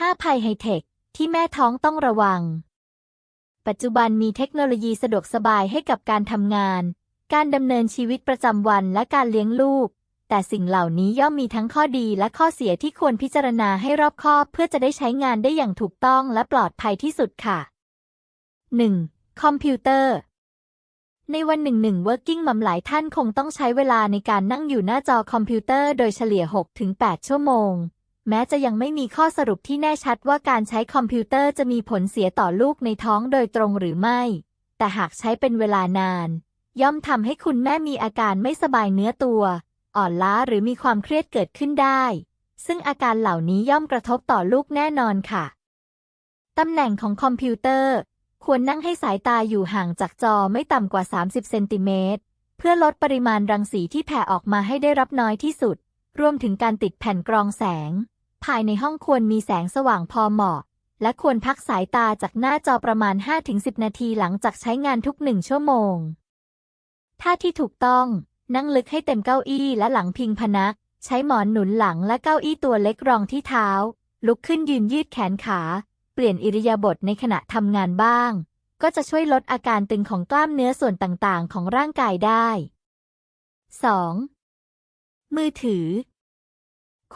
5ภัยไฮเทค ที่แม่ท้องต้องระวัง ปัจจุบันมีเทคโนโลยีสะดวกสบายให้กับการทำงาน การดำเนินชีวิตประจำวันและการเลี้ยงลูก แต่สิ่งเหล่านี้ย่อมมีทั้งข้อดีและข้อเสียที่ควรพิจารณาให้รอบคอบเพื่อจะได้ใช้งานได้อย่างถูกต้องและปลอดภัยที่สุดค่ะ 1. คอมพิวเตอร์ ในวันหนึ่งหนึ่ง working mom หลายท่านคงต้องใช้เวลาในการนั่งอยู่หน้าจอคอมพิวเตอร์โดยเฉลี่ย 6-8 ชั่วโมง แม้จะยังไม่มีข้อสรุปที่แน่ชัดว่าการใช้คอมพิวเตอร์จะมีผลเสียต่อลูกในท้องโดยตรงหรือไม่ แต่หากใช้เป็นเวลานาน ย่อมทำให้คุณแม่มีอาการไม่สบายเนื้อตัว อ่อนล้าหรือมีความเครียดเกิดขึ้นได้ ซึ่งอาการเหล่านี้ย่อมกระทบต่อลูกแน่นอนค่ะ ตำแหน่งของคอมพิวเตอร์ ควรนั่งให้สายตาอยู่ห่างจากจอไม่ต่ำกว่า 30 เซนติเมตร เพื่อลดปริมาณรังสีที่แผ่ออกมาให้ได้รับน้อยที่สุด รวมถึงการติดแผ่นกรองแสง ภายในห้องควรมีแสงสว่างพอเหมาะ และควรพักสายตาจากหน้าจอประมาณ 5-10 นาทีหลังจากใช้งานทุกหนึ่งชั่วโมง ท่าที่ถูกต้อง นั่งลึกให้เต็มเก้าอี้และหลังพิงพนัก ใช้หมอนหนุนหลังและเก้าอี้ตัวเล็กรองที่เท้า ลุกขึ้นยืนยืดแขนขา เปลี่ยนอิริยาบถในขณะทำงานบ้าง ก็จะช่วยลดอาการตึงของกล้ามเนื้อส่วนต่างๆ ของร่างกายได้ 2. มือถือ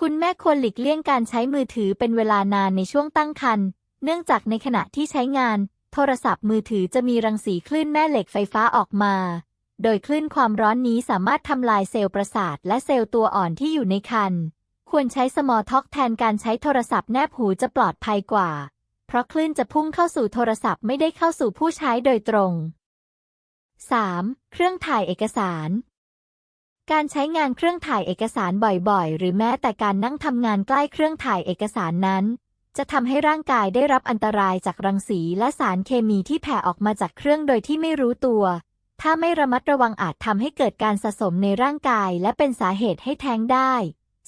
คุณแม่ควรหลีกเลี่ยงการใช้มือถือเป็นเวลานานในช่วงตั้งครรภ์ เนื่องจากในขณะที่ใช้งาน โทรศัพท์มือถือจะมีรังสีคลื่นแม่เหล็กไฟฟ้าออกมา โดยคลื่นความร้อนนี้สามารถทำลายเซลล์ประสาทและเซลล์ตัวอ่อนที่อยู่ในครรภ์ ควรใช้สมอท็อกแทนการใช้โทรศัพท์แนบหูจะปลอดภัยกว่า เพราะคลื่นจะพุ่งเข้าสู่โทรศัพท์ไม่ได้เข้าสู่ผู้ใช้โดยตรง 3. เครื่องถ่ายเอกสาร การใช้งานเครื่องถ่ายเอกสารบ่อยๆ หรือแม้แต่การนั่งทำงานใกล้เครื่องถ่ายเอกสารนั้น จะทำให้ร่างกายได้รับอันตรายจากรังสีและสารเคมีที่แผ่ออกมาจากเครื่องโดยที่ไม่รู้ตัว ถ้าไม่ระมัดระวังอาจทำให้เกิดการสะสมในร่างกายและเป็นสาเหตุให้แท้งได้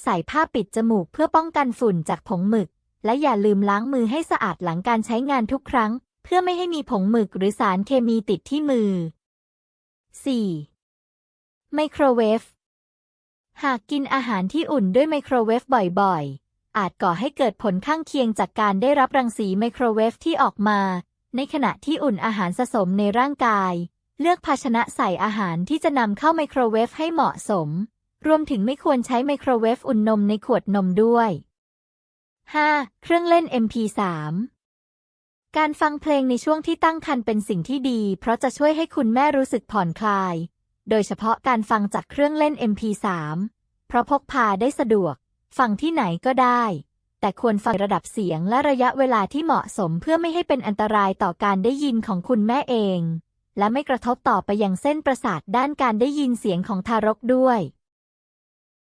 ใส่ผ้าปิดจมูกเพื่อป้องกันฝุ่นจากผงหมึก และอย่าลืมล้างมือให้สะอาดหลังการใช้งานทุกครั้ง เพื่อไม่ให้มีผงหมึกหรือสารเคมีติดที่มือ 4. ไมโครเวฟ หากกินอาหารที่อุ่นด้วยไมโครเวฟบ่อยๆ อาจก่อให้เกิดผลข้างเคียงจากการได้รับรังสีไมโครเวฟที่ออกมา ในขณะที่อุ่นอาหารสะสมในร่างกาย เลือกภาชนะใส่อาหารที่จะนำเข้าไมโครเวฟให้เหมาะสม รวมถึงไม่ควรใช้ไมโครเวฟอุ่นนมในขวดนมด้วย 5. เครื่องเล่น MP3 การฟังเพลงในช่วงที่ตั้งครรภ์เป็นสิ่งที่ดี เพราะจะช่วยให้คุณแม่รู้สึกผ่อนคลาย โดยเฉพาะการฟังจากเครื่องเล่น MP3 เพราะพกพาได้สะดวก ฟังที่ไหนก็ได้ แต่ควรฟังระดับเสียงและระยะเวลาที่เหมาะสมเพื่อไม่ให้เป็นอันตรายต่อการได้ยินของคุณแม่เอง และไม่กระทบต่อไปยังเส้นประสาทด้านการได้ยินเสียงของทารกด้วย